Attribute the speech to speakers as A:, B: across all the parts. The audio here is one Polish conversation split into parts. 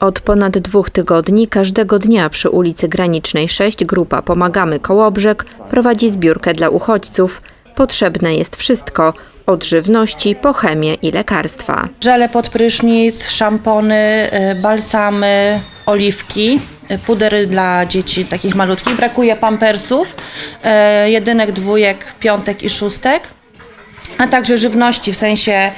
A: Od ponad dwóch tygodni każdego dnia przy ulicy Granicznej 6 grupa Pomagamy Kołobrzeg prowadzi zbiórkę dla uchodźców. Potrzebne jest wszystko, od żywności po chemię i lekarstwa.
B: Żele pod prysznic, szampony, y, balsamy, oliwki, y, pudery dla dzieci takich malutkich. Brakuje pampersów, y, jedynek, dwójek, piątek i szóstek, a także żywności w sensie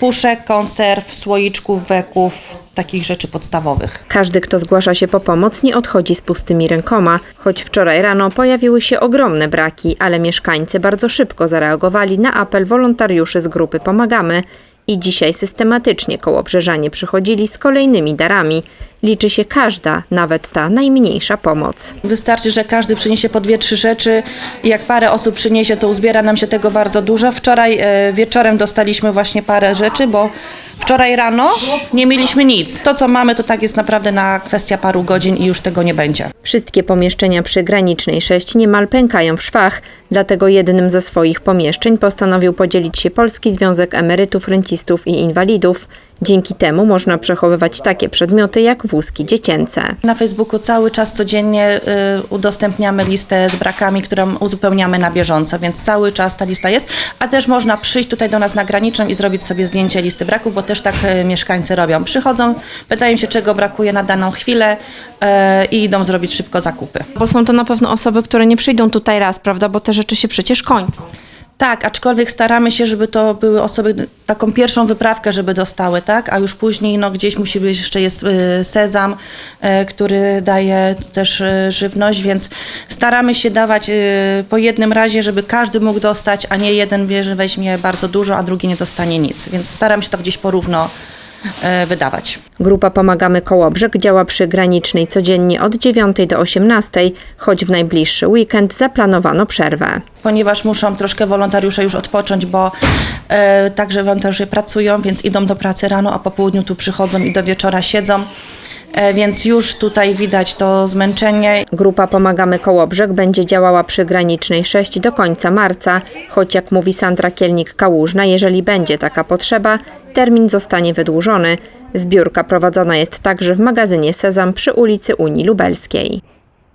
B: puszek, konserw, słoiczków, weków, takich rzeczy podstawowych.
A: Każdy, kto zgłasza się po pomoc, nie odchodzi z pustymi rękoma. Choć wczoraj rano pojawiły się ogromne braki, ale mieszkańcy bardzo szybko zareagowali na apel wolontariuszy z grupy Pomagamy i dzisiaj systematycznie kołobrzeżanie przychodzili z kolejnymi darami. Liczy się każda, nawet ta najmniejsza pomoc.
B: Wystarczy, że każdy przyniesie po dwie, trzy rzeczy jak parę osób przyniesie, to uzbiera nam się tego bardzo dużo. Wczoraj e, wieczorem dostaliśmy właśnie parę rzeczy, bo wczoraj rano nie mieliśmy nic. To, co mamy, to tak jest naprawdę na kwestia paru godzin i już tego nie będzie.
A: Wszystkie pomieszczenia przy granicznej 6 niemal pękają w szwach, dlatego jednym ze swoich pomieszczeń postanowił podzielić się Polski Związek Emerytów, Rencistów i Inwalidów. Dzięki temu można przechowywać takie przedmioty jak wózki dziecięce.
B: Na Facebooku cały czas codziennie y, udostępniamy listę z brakami, którą uzupełniamy na bieżąco, więc cały czas ta lista jest, a też można przyjść tutaj do nas na graniczną i zrobić sobie zdjęcie listy braków, bo też tak y, mieszkańcy robią. Przychodzą, pytają się czego brakuje na daną chwilę y, i idą zrobić szybko zakupy.
C: Bo są to na pewno osoby, które nie przyjdą tutaj raz, prawda? Bo te rzeczy się przecież kończą.
B: Tak, aczkolwiek staramy się, żeby to były osoby, taką pierwszą wyprawkę, żeby dostały, tak? A już później, no gdzieś musi być, jeszcze jest y, sezam, y, który daje też y, żywność, więc staramy się dawać y, po jednym razie, żeby każdy mógł dostać, a nie jeden bierze, weźmie bardzo dużo, a drugi nie dostanie nic. Więc staram się to gdzieś porówno wydawać.
A: Grupa Pomagamy Kołobrzeg działa przy granicznej codziennie od 9 do 18, choć w najbliższy weekend zaplanowano przerwę.
B: ponieważ muszą troszkę wolontariusze już odpocząć, bo e, także wolontariusze pracują, więc idą do pracy rano, a po południu tu przychodzą i do wieczora siedzą. E, więc już tutaj widać to zmęczenie.
A: Grupa Pomagamy Kołobrzeg będzie działała przy granicznej 6 do końca marca, choć jak mówi Sandra Kielnik-Kałużna, jeżeli będzie taka potrzeba, termin zostanie wydłużony. Zbiórka prowadzona jest także w magazynie Sezam przy ulicy Unii Lubelskiej.